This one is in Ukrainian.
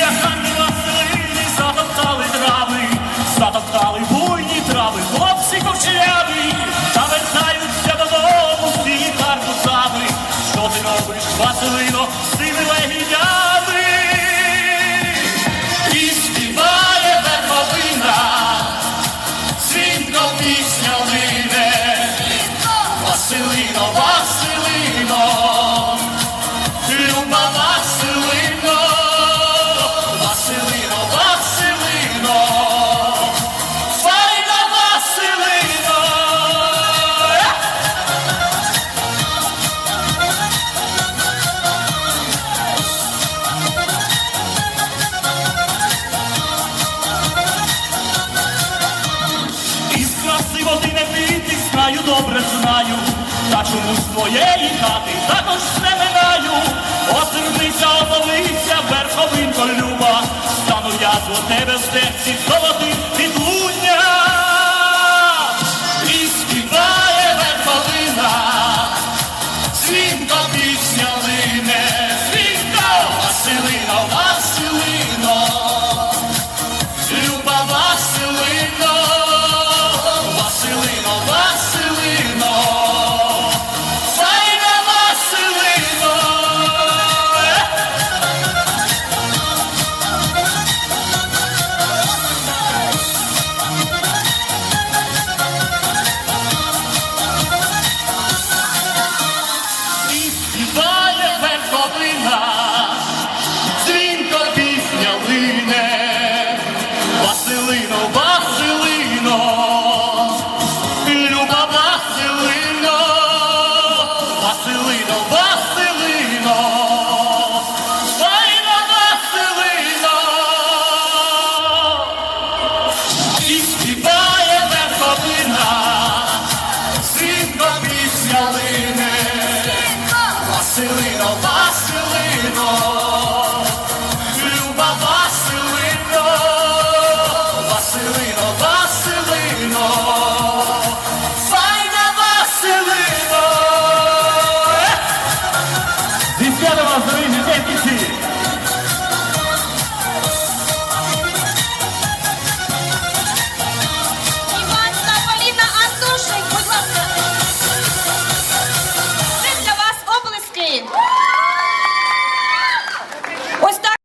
Яхані Василини затоптали трави, затоптали буйні трави, хлопці ковчеві, та додому всі карбузами. Що ти робиш, Василино, з цими? Та з твоєї хати також не минаю. Озирнися, озовися, верховинко люба, стану я до тебе в серці золотим відлуння. Василино, Василино, люба Василино.